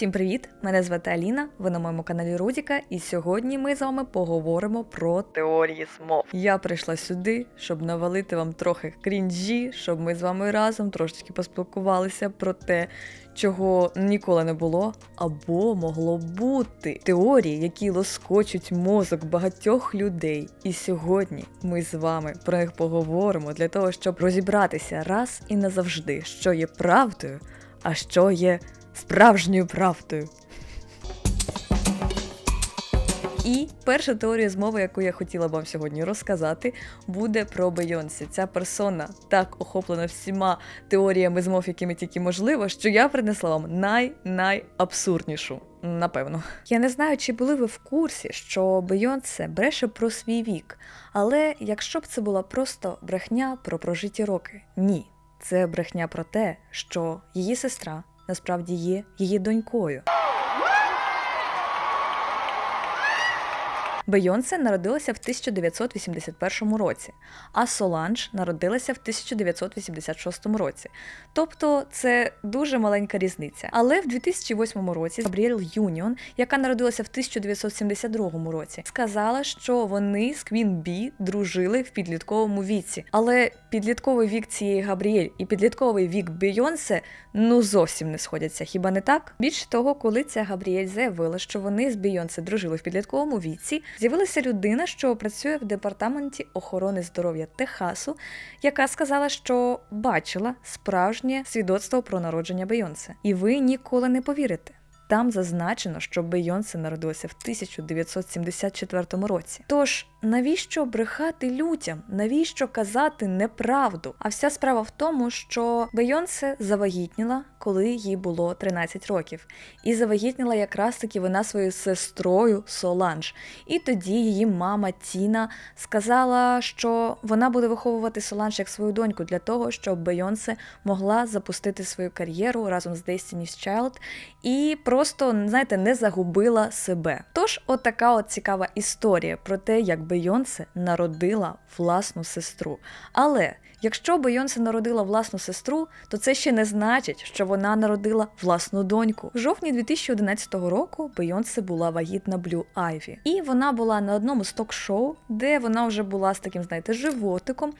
Усім привіт! Мене звати Аліна. Ви на моєму каналі Рудіка, і сьогодні ми з вами поговоримо про теорії змов. Я прийшла сюди, щоб навалити вам трохи крінжі, щоб ми з вами разом трошечки поспілкувалися про те, чого ніколи не було або могло бути. Теорії, які лоскочуть мозок багатьох людей. І сьогодні ми з вами про них поговоримо для того, щоб розібратися раз і назавжди, що є правдою, а що є справжньою правдою. І перша теорія змови, яку я хотіла вам сьогодні розказати, буде про Бейонсі. Ця персона так охоплена всіма теоріями змов, якими тільки можливо, що я принесла вам най-найабсурднішу. Напевно, я не знаю, чи були ви в курсі, що Бейонсе бреше про свій вік. Але якщо б це була просто брехня про прожиті роки, ні, це брехня про те, що її сестра насправді є її донькою. Бейонсе народилася в 1981 році, а Соланж народилася в 1986 році. Тобто це дуже маленька різниця. Але в 2008 році Габріель Юніон, яка народилася в 1972 році, сказала, що вони з Квін Бі дружили в підлітковому віці. Але підлітковий вік цієї Габріель і підлітковий вік Бейонсе ну зовсім не сходяться. Хіба не так? Більше того, коли ця Габріель заявила, що вони з Бейонсе дружили в підлітковому віці, з'явилася людина, що працює в департаменті охорони здоров'я Техасу, яка сказала, що бачила справжнє свідоцтво про народження Бейонсе. І ви ніколи не повірите. Там зазначено, що Бейонсе народилася в 1974 році. Тож навіщо брехати людям? Навіщо казати неправду? А вся справа в тому, що Бейонсе завагітніла, коли їй було 13 років, і завагітніла якраз таки вона своєю сестрою Соланж. І тоді її мама Тіна сказала, що вона буде виховувати Соланж як свою доньку для того, щоб Бейонсе могла запустити свою кар'єру разом з Destiny's Child і просто, знаєте, не загубила себе. Тож, от така от цікава історія про те, як Бейонсе народила власну сестру. Але якщо Бейонсе народила власну сестру, то це ще не значить, що вона народила власну доньку. В жовтні 2011 року Бейонсе була вагітна Блю Айві, і вона була на одному з ток-шоу, де вона вже була з таким, знаєте, животиком.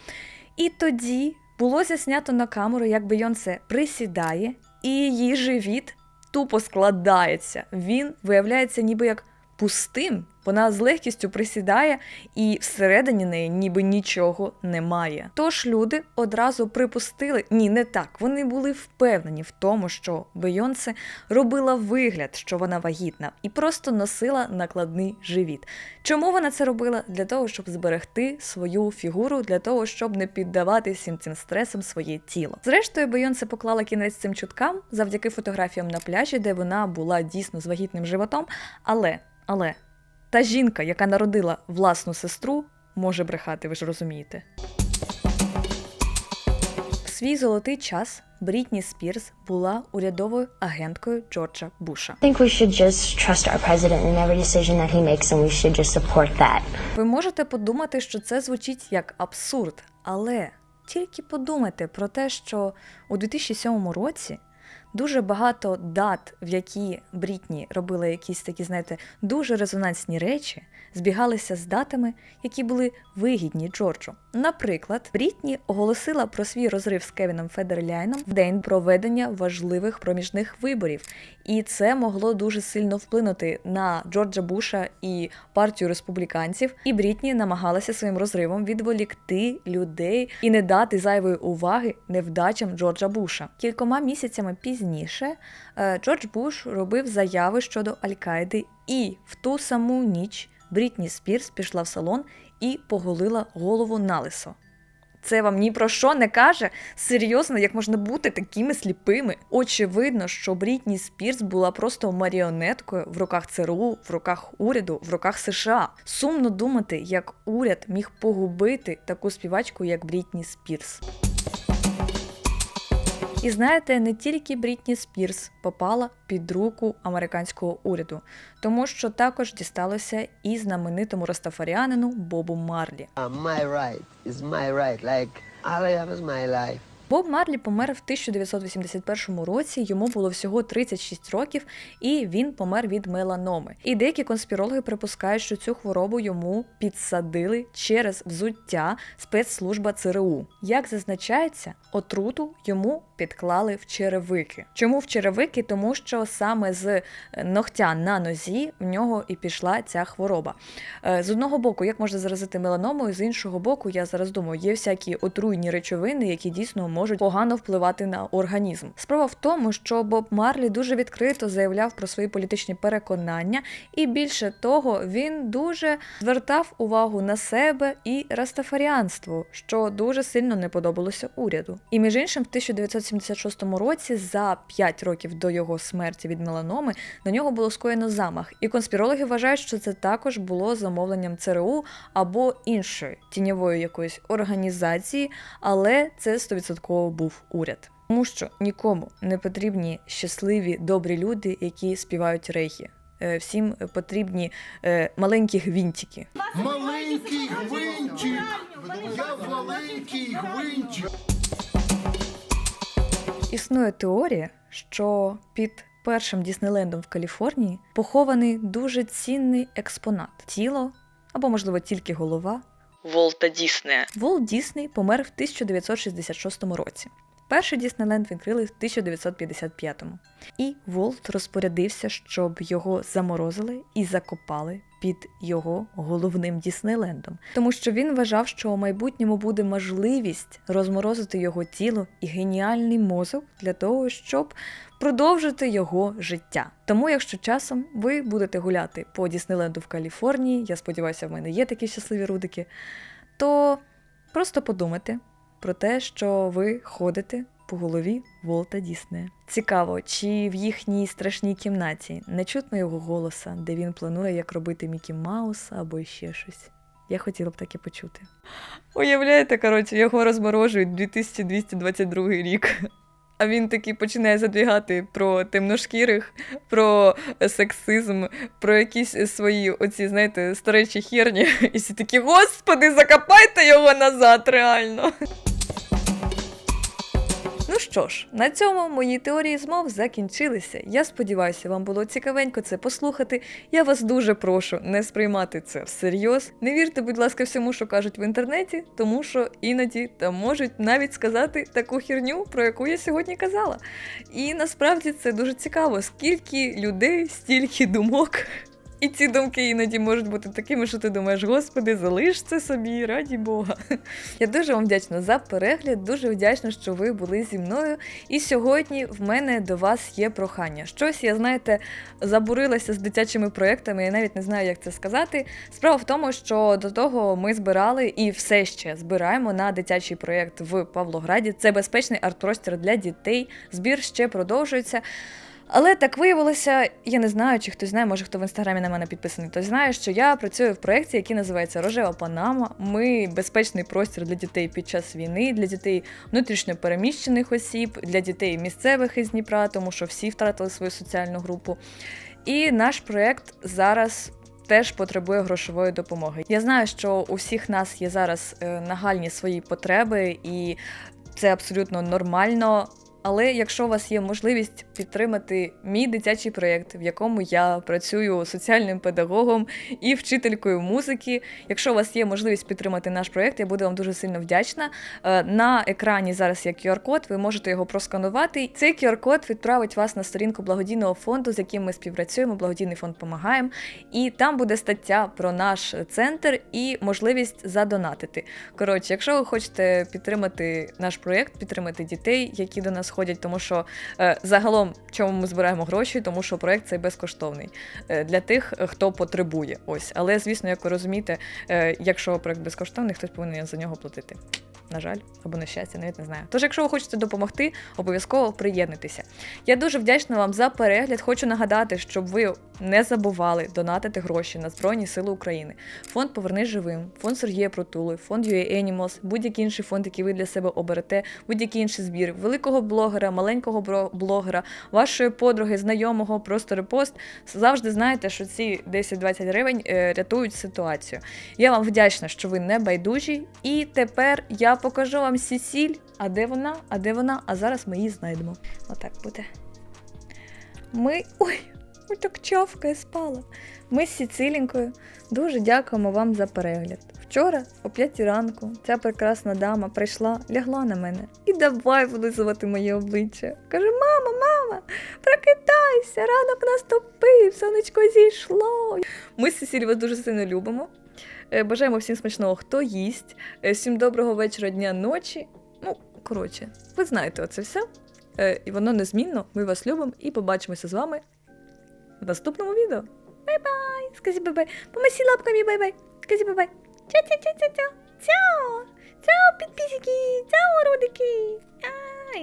І тоді було заснято на камеру, як Бейонсе присідає, і її живіт тупо складається. Він виявляється ніби як пустим. Вона з легкістю присідає, і всередині неї ніби нічого немає. Тож люди одразу припустили, ні, не так. Вони були впевнені в тому, що Бейонсе робила вигляд, що вона вагітна, і просто носила накладний живіт. Чому вона це робила? Для того, щоб зберегти свою фігуру, для того, щоб не піддавати всім цим стресам своє тіло. Зрештою, Бейонсе поклала кінець цим чуткам завдяки фотографіям на пляжі, де вона була дійсно з вагітним животом. Але, але. Та жінка, яка народила власну сестру, може брехати, ви ж розумієте. В свій золотий час Брітні Спірс була урядовою агенткою Джорджа Буша. Ви можете подумати, що це звучить як абсурд, але тільки подумайте про те, що у 2007 році дуже багато дат, в які Брітні робила якісь такі, знаєте, дуже резонансні речі, збігалися з датами, які були вигідні Джорджу. Наприклад, Брітні оголосила про свій розрив з Кевіном Федерляйном в день проведення важливих проміжних виборів, і це могло дуже сильно вплинути на Джорджа Буша і партію республіканців. І Брітні намагалася своїм розривом відволікти людей і не дати зайвої уваги невдачам Джорджа Буша. Кількома місяцями пізніше е, Джордж Буш робив заяви щодо Аль-Каїди, і в ту саму ніч Брітні Спірс пішла в салон і поголила голову налисо. Це вам ні про що не каже? Серйозно, як можна бути такими сліпими? Очевидно, що Брітні Спірс була просто маріонеткою в руках ЦРУ, в руках уряду, в руках США. Сумно думати, як уряд міг погубити таку співачку, як Брітні Спірс. І знаєте, не тільки Брітні Спірс попала під руку американського уряду, тому що також дісталося і знаменитому растафаріанину Бобу Марлі. Uh, my right is my right. Like I have is my life. Боб Марлі помер в 1981 році. Йому було всього 36 років, і він помер від меланоми. І деякі конспірологи припускають, що цю хворобу йому підсадили через взуття спецслужба ЦРУ. Як зазначається, отруту йому підклали в черевики. Чому в черевики? Тому що саме з е, ногтя на нозі в нього і пішла ця хвороба. Е, З одного боку, як можна заразити меланомою, з іншого боку, я зараз думаю, є всякі отруйні речовини, які дійсно можуть погано впливати на організм. Справа в тому, що Боб Марлі дуже відкрито заявляв про свої політичні переконання, і більше того, він дуже звертав увагу на себе і растафаріанство, що дуже сильно не подобалося уряду. І між іншим, в 1976 році, за 5 років до його смерті від меланоми, на нього було скоєно замах. І конспірологи вважають, що це також було замовленням ЦРУ або іншої тіньової якоїсь організації, але це 100% був уряд. Тому що нікому не потрібні щасливі добрі люди, які співають рейхи. Е, Всім потрібні е, маленькі гвинтики. Маленький гвинтик! Я маленький гвинтик! Існує теорія, що під першим Діснейлендом в Каліфорнії похований дуже цінний експонат тіло або, можливо, тільки голова Волта Діснея. Волт Дісней помер в 1966 році. Перший Діснейленд відкрили в 1955-му. І Волт розпорядився, щоб його заморозили і закопали під його головним Діснейлендом, тому що він вважав, що у майбутньому буде можливість розморозити його тіло і геніальний мозок для того, щоб продовжити його життя. Тому, якщо часом ви будете гуляти по Діснейленду в Каліфорнії, я сподіваюся, в мене є такі щасливі рудики, то просто подумайте про те, що ви ходите по голові Волта Діснея. Цікаво, чи в їхній страшній кімнаті не чутно його голоса, де він планує, як робити Мікі Маус або ще щось. Я хотіла б таке почути. Уявляєте, коротше, його розморожують 2222 рік. А він такий починає задвігати про темношкірих, про сексизм, про якісь свої оці, знаєте, старечі херні. І всі такі, господи, закопайте його назад, реально. Що ж, на цьому мої теорії змов закінчилися. Я сподіваюся, вам було цікавенько це послухати. Я вас дуже прошу не сприймати це всерйоз. Не вірте, будь ласка, всьому, що кажуть в інтернеті, тому що іноді там можуть навіть сказати таку херню, про яку я сьогодні казала. І насправді це дуже цікаво, скільки людей, стільки думок. І ці думки іноді можуть бути такими, що ти думаєш, господи, залиш це собі, раді Бога. Я дуже вам вдячна за перегляд, дуже вдячна, що ви були зі мною. І сьогодні в мене до вас є прохання. Щось я, знаєте, забурилася з дитячими проєктами, я навіть не знаю, як це сказати. Справа в тому, що до того ми збирали і все ще збираємо на дитячий проєкт в Павлограді. Це безпечний арт-простір для дітей. Збір ще продовжується. Але так виявилося, я не знаю, чи хтось знає, може хто в інстаграмі на мене підписаний, хтось знає, що я працюю в проєкті, який називається Рожева Панама. Ми безпечний простір для дітей під час війни, для дітей внутрішньо переміщених осіб, для дітей місцевих із Дніпра, тому що всі втратили свою соціальну групу. І наш проєкт зараз. Теж потребує грошової допомоги. Я знаю, що у всіх нас є зараз е, нагальні свої потреби, і це абсолютно нормально. Але якщо у вас є можливість підтримати мій дитячий проєкт, в якому я працюю соціальним педагогом і вчителькою музики, якщо у вас є можливість підтримати наш проєкт, я буду вам дуже сильно вдячна. Е, На екрані зараз є QR-код, ви можете його просканувати. Цей QR-код відправить вас на сторінку благодійного фонду, з яким ми співпрацюємо. Благодійний фонд «Помагаєм». І там буде стаття про наш центр і можливість задонатити. Коротше, якщо ви хочете підтримати наш проєкт, підтримати дітей, які до нас ходять, тому що е, загалом чому ми збираємо гроші, тому що проєкт цей безкоштовний е, для тих, хто потребує. Ось, але звісно, як ви розумієте, е, якщо проєкт безкоштовний, хтось повинен за нього платити. На жаль, або на щастя, навіть не знаю. Тож, якщо ви хочете допомогти, обов'язково приєднуйтеся. Я дуже вдячна вам за перегляд. Хочу нагадати, щоб ви не забували донатити гроші на Збройні Сили України. Фонд Повернись живим, фонд Сергія Протули, фонд UA Animals, будь-який інший фонд, який ви для себе оберете, будь-який інший збір, великого блогера, маленького блогера, вашої подруги, знайомого, просто репост. Завжди знаєте, що ці 10-20 гривень е, рятують ситуацію. Я вам вдячна, що ви не байдужі. І тепер я покажу вам Сісіль А де вона? А де вона? А зараз ми її знайдемо. Отак буде. Ми. Ой, ой, так чавкає спала. Ми з Сіцилінкою дуже дякуємо вам за перегляд. Вчора, о 5 ранку, ця прекрасна дама прийшла, лягла на мене і давай вилизувати моє обличчя. Каже: Мама, мама, прокидайся, ранок наступив, сонечко зійшло. Ми з Сесілі вас дуже сильно любимо. Е, Бажаємо всім смачного, хто їсть. Е, Всім доброго вечора, дня, ночі. Ну, коротше, ви знаєте оце все. Е, І воно незмінно. Ми вас любимо і побачимося з вами в наступному відео. Бай-бай! Скажи бай-бай. Помаси лапками бай-бай. Скажи бай-бай. Ча-ча-ча-ча-ча. Чао! Чао, підписики! Чао, родики!